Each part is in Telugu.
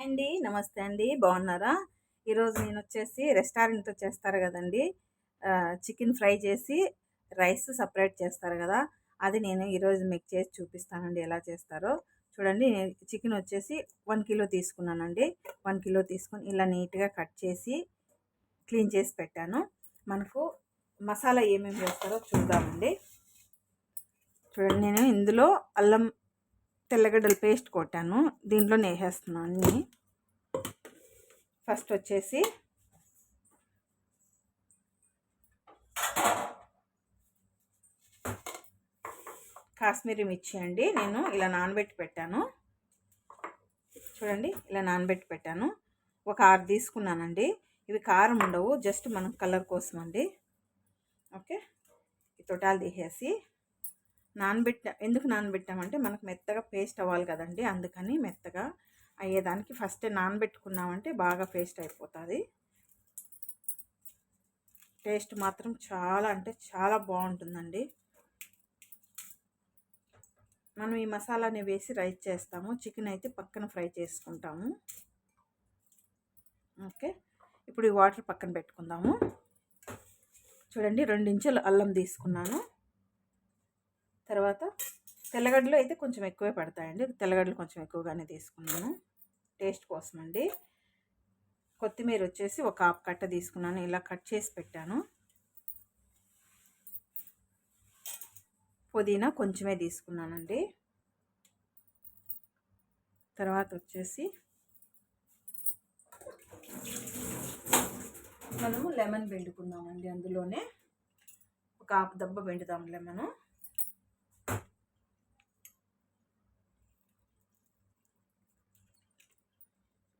అండి. నమస్తే అండి. బాగున్నారా? ఈరోజు నేను వచ్చేసి రెస్టారెంట్తో చేస్తారు కదండి. చికెన్ ఫ్రై చేసి రైస్ సపరేట్ చేస్తారు కదా. అది నేను ఈరోజు మీకు చేసి చూపిస్తానండి ఎలా చేస్తారో. చూడండి చికెన్ వచ్చేసి వన్ కిలో తీసుకున్నానండి. వన్ కిలో తీసుకొని ఇలా నీట్గా కట్ చేసి క్లీన్ చేసి పెట్టాను. మనకు మసాలా ఏమేమి వేస్తారో చూద్దామండి. చూడండి నేను ఇందులో అల్లం తెల్లగడ్డల పేస్ట్ కొట్టాను. దీంట్లో నేసేస్తున్నాను అన్నీ. ఫస్ట్ వచ్చేసి కాశ్మీరీ మిర్చి అండి. నేను ఇలా నానబెట్టి పెట్టాను. చూడండి ఇలా నానబెట్టి పెట్టాను. ఒక ఆరు తీసుకున్నానండి. ఇవి కారం ఉండవు జస్ట్ మనం కలర్ కోసం అండి ఓకే? ఈ తొటాలు తీసేసి నానబెట్ట ఎందుకు నానబెట్టామంటే మనకు మెత్తగా పేస్ట్ అవ్వాలి కదండి. అందుకని మెత్తగా అయ్యేదానికి ఫస్ట్ నానబెట్టుకున్నామంటే బాగా పేస్ట్ అయిపోతుంది. టేస్ట్ మాత్రం చాలా అంటే చాలా బాగుంటుందండి. మనం ఈ మసాలాని వేసి రైస్ చేస్తాము. చికెన్ అయితే పక్కన ఫ్రై చేసుకుంటాము. ఓకే. ఇప్పుడు ఈ వాటర్ పక్కన పెట్టుకుందాము. చూడండి రెండు అల్లం తీసుకున్నాను. తర్వాత తెల్లగడ్డలు అయితే కొంచెం ఎక్కువే పడతాయండి. తెల్లగడ్డలు కొంచెం ఎక్కువగానే తీసుకున్నాను. టేస్ట్ కోసం అండి. కొత్తిమీర వచ్చేసి ఒక ఆపు కట్ట తీసుకున్నాను. ఇలా కట్ చేసి పెట్టాను. పుదీనా కొంచెమే తీసుకున్నానండి. తర్వాత వచ్చేసి మనము లెమన్ పిండుకుందామండి అందులోనే. ఒక హాఫ్ దెబ్బ పిండుదాం లెమను.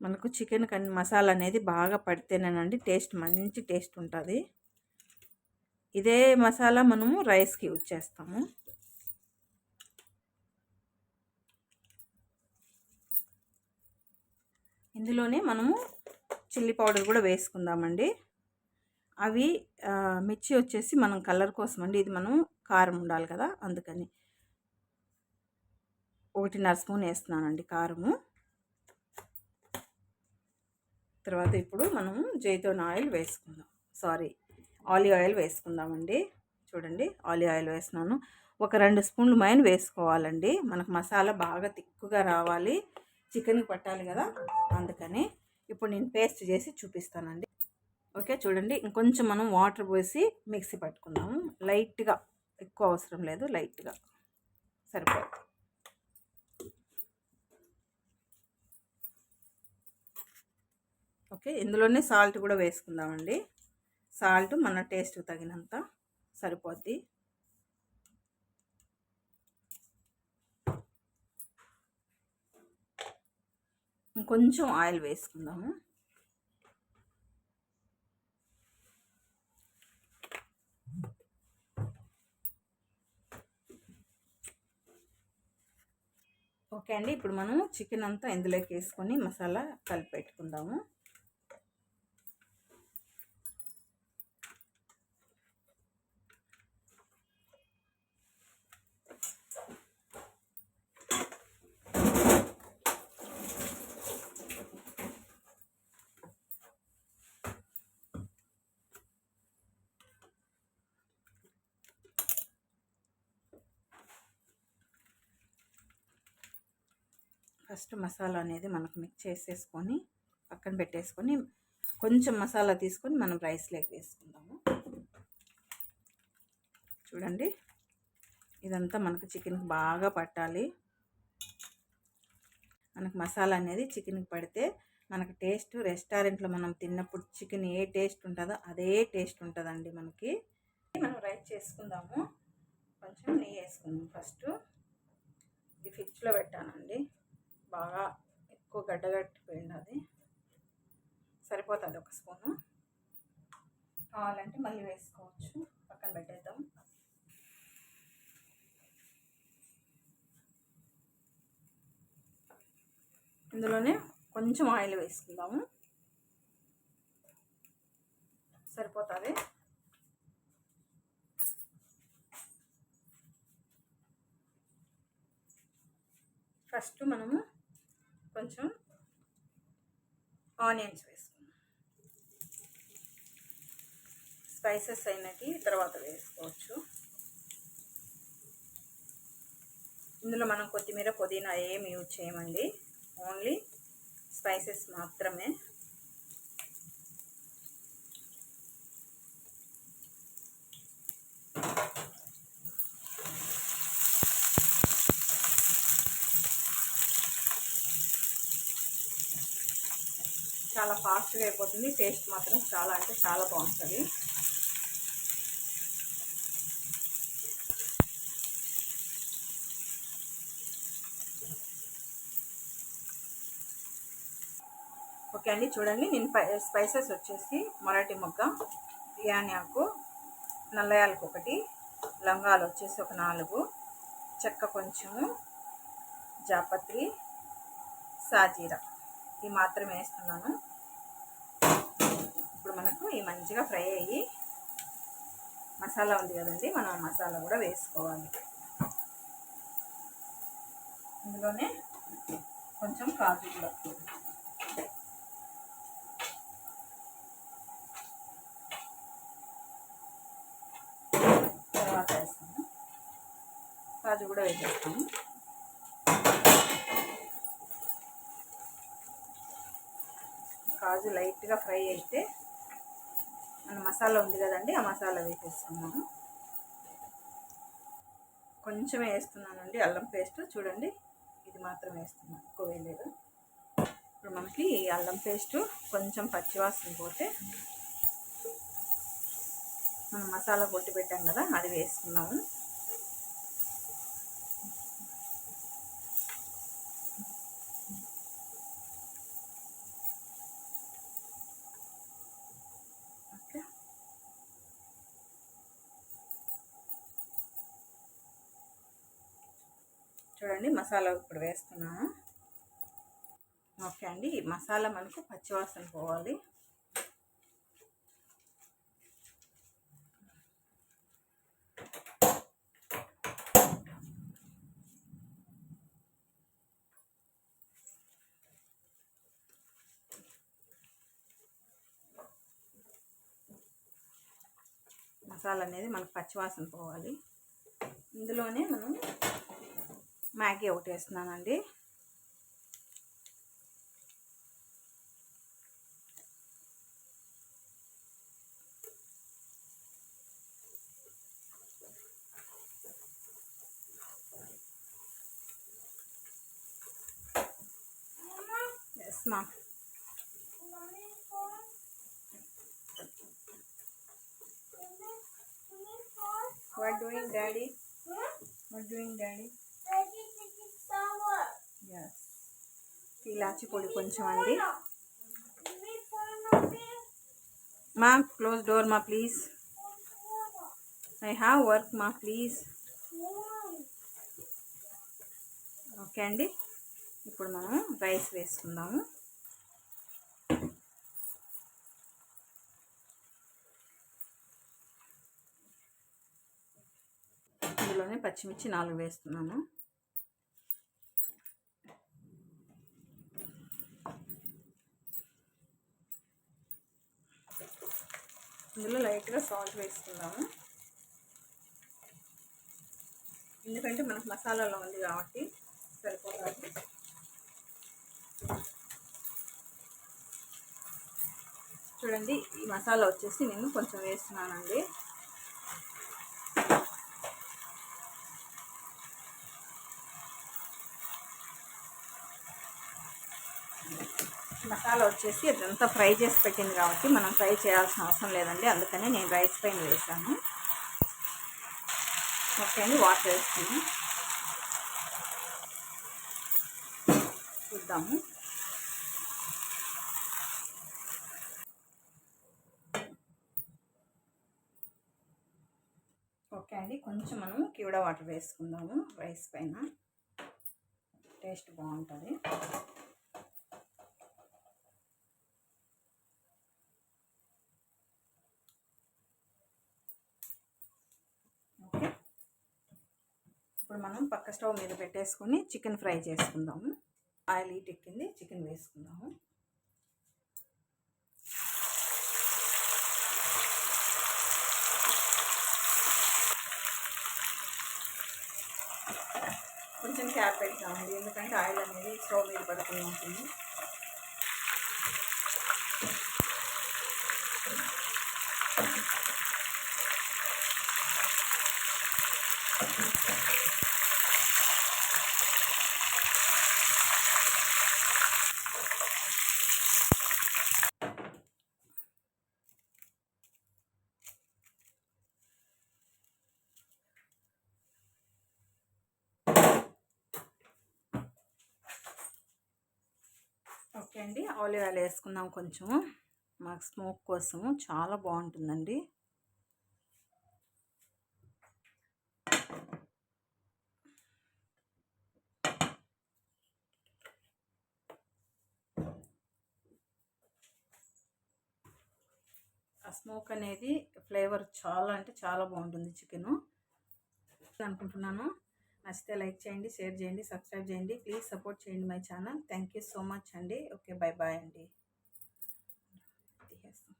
మనకు చికెన్ కన్ మసాలా అనేది బాగా పడితేనేనండి టేస్ట్ మంచి టేస్ట్ ఉంటుంది. ఇదే మసాలా మనము రైస్కి యూజ్ చేస్తాము. ఇందులోనే మనము చిల్లీ పౌడర్ కూడా వేసుకుందామండి. అవి మిర్చి వచ్చేసి మనం కలర్ కోసం అండి ఇది మనం కారం ఉండాలి కదా అందుకని. ఒకటిన్నర స్పూన్ వేస్తున్నానండి కారము. తర్వాత ఇప్పుడు మనం జైతోన్ ఆయిల్ వేసుకుందాం. సారీ ఆలివ్ ఆయిల్ వేసుకుందామండి. చూడండి ఆలివ్ ఆయిల్ వేస్తున్నాను. ఒక రెండు స్పూన్లు మైన్ వేసుకోవాలండి. మనకు మసాలా బాగా తిక్కుగా రావాలి. చికెన్కి పట్టాలి కదా అందుకని ఇప్పుడు నేను పేస్ట్ చేసి చూపిస్తానండి. ఓకే చూడండి ఇంకొంచెం మనం వాటర్ పోసి మిక్సీ పట్టుకుందాము. లైట్గా ఎక్కువ అవసరం లేదు లైట్గా సరిపోతుంది. ఓకే ఇందులోనే సాల్ట్ కూడా వేసుకుందామండి. సాల్ట్ మన టేస్ట్ తగినంత సరిపోద్ది. ఇంకొంచెం ఆయిల్ వేసుకుందాము. ఓకే అండి ఇప్పుడు మనం చికెన్ అంతా ఇందులోకి వేసుకొని మసాలా కలిపి పెట్టుకుందాము. ఫస్ట్ మసాలా అనేది మనకు మిక్స్ చేసేసుకొని పక్కన పెట్టేసుకొని కొంచెం మసాలా తీసుకొని మనం రైస్లోకి వేసుకుందాము. చూడండి ఇదంతా మనకు చికెన్కి బాగా పట్టాలి. మనకు మసాలా అనేది చికెన్కి పడితే మనకు టేస్ట్ రెస్టారెంట్లో మనం తిన్నప్పుడు చికెన్ ఏ టేస్ట్ ఉంటుందో అదే టేస్ట్ ఉంటుందండి మనకి. మనం రైస్ చేసుకుందాము. కొంచెం నెయ్యి వేసుకుందాం ఫస్ట్. ఇది ఫ్రిడ్జ్లో పెట్టానండి. బాగా ఎక్కువ గడ్డగట్టిపోయింది అది సరిపోతుంది ఒక స్పూను. కావాలంటే మళ్ళీ వేసుకోవచ్చు. పక్కన పెట్టేద్దాం. ఇందులోనే కొంచెం ఆయిల్ వేసుకుందాము. సరిపోతుంది. ఫస్ట్ మనము కొంచెం ఆనియన్స్ వేసుకుందాం స్పైసెస్ అయినవి తర్వాత వేసుకోవచ్చు. ఇందులో మనం కొత్తిమీర పుదీనా ఏమి యూజ్ చేయమండి. ఓన్లీ స్పైసెస్ మాత్రమే. చాలా ఫాస్ట్గా అయిపోతుంది. టేస్ట్ మాత్రం చాలా అంటే చాలా బాగుంటుంది. ఓకే అండి చూడండి. నేను స్పైసెస్ వచ్చేసి మరాఠీ మొగ్గ బిర్యానీ ఆకు నల్లయాలకు ఒకటి లంగాలు వచ్చేసి ఒక నాలుగు చెక్క కొంచెము జాపత్రి సాజీరా. ఇది మాత్రమే వేస్తున్నాను. మంచిగా ఫ్రై అయ్యి మసాలా ఉంది కదండి మనం మసాలా కూడా వేసుకోవాలి. ఇందులోనే కొంచెం కాజు కూడా. తర్వాత వేస్తాము కాజు కూడా వేసేస్తాము కాజు లైట్గా ఫ్రై అయితే మన మసాలా ఉంది కదండి ఆ మసాలా వేసేసుకున్నాను కొంచెం వేస్తున్నానండి అల్లం పేస్ట్ చూడండి ఇది మాత్రం వేస్తున్నాను ఎక్కువ వేయలేదు. ఇప్పుడు మనకి ఈ అల్లం పేస్ట్ కొంచెం పచ్చివాసన పోతే మనం మసాలా కొట్టి పెట్టాం కదా అది వేసుకున్నాము ఓకే చూడండి మసాలా ఇప్పుడు వేస్తున్నాను. ఓకే అండి ఈ మసాలా మనకు పచ్చివాసన పోవాలి. మసాలా అనేది మనకు పచ్చివాసన పోవాలి. ఇందులోనే మనం మ్యాగీ ఒకటి వేస్తున్నానండి ఎస్ మా What doing, Daddy? What doing, Daddy? ఇలాచి పొడి కొంచెం అండి మా క్లోజ్ డోర్ మా ప్లీజ్. ఐ హ్యావ్ వర్క్ మా ప్లీజ్. ఓకే అండి. ఇప్పుడు మనం రైస్ వేసుకుందాము. ఇందులోనే పచ్చిమిర్చి నాలుగు వేస్తున్నాను. ఇందులో లైట్గా సాల్ట్ వేసుకుందాము. ఎందుకంటే మనకు మసాలాలో ఉంది కాబట్టి సరిపోతుంది. చూడండి ఈ మసాలా వచ్చేసి నేను కొంచెం వేస్తున్నానండి. మసాలా వచ్చేసి అదంతా ఫ్రై చేసి పెట్టింది కాబట్టి మనం ఫ్రై చేయాల్సిన అవసరం లేదండి. అందుకనే నేను రైస్ పైన వేసాను ఓకే అండి వాటర్ వేసుకుని చూద్దాము. ఓకే అండి కొంచెం మనం క్యూడా వాటర్ వేసుకుందాము రైస్ పైన. టేస్ట్ బాగుంటుంది. ఇప్పుడు మనం పక్క స్టవ్ మీద పెట్టేసుకొని చికెన్ ఫ్రై చేసుకుందాము ఆయిల్ హీట్ ఎక్కింది చికెన్ వేసుకుందాము కొంచెం క్యాప్ పెడతామండి ఎందుకంటే ఆయిల్ అనేది స్టవ్ మీద పడుతూ ఉంటుంది Thank you. ఓకే అండి. ఆలివ్ ఆయిల్ వేసుకుందాం కొంచెం. మాకు స్మోక్ కోసం చాలా బాగుంటుందండి. ఆ స్మోక్ అనేది ఫ్లేవర్ చాలా అంటే చాలా బాగుంటుంది చికెను. అనుకుంటున్నాను నచ్చితే లైక్ చేయండి షేర్ చేయండి సబ్స్క్రైబ్ చేయండి. ప్లీజ్ సపోర్ట్ చేయండి my channel. Thank you so much అండి. ఓకే బాయ్ బాయ్ అండి. తీసేస్తాం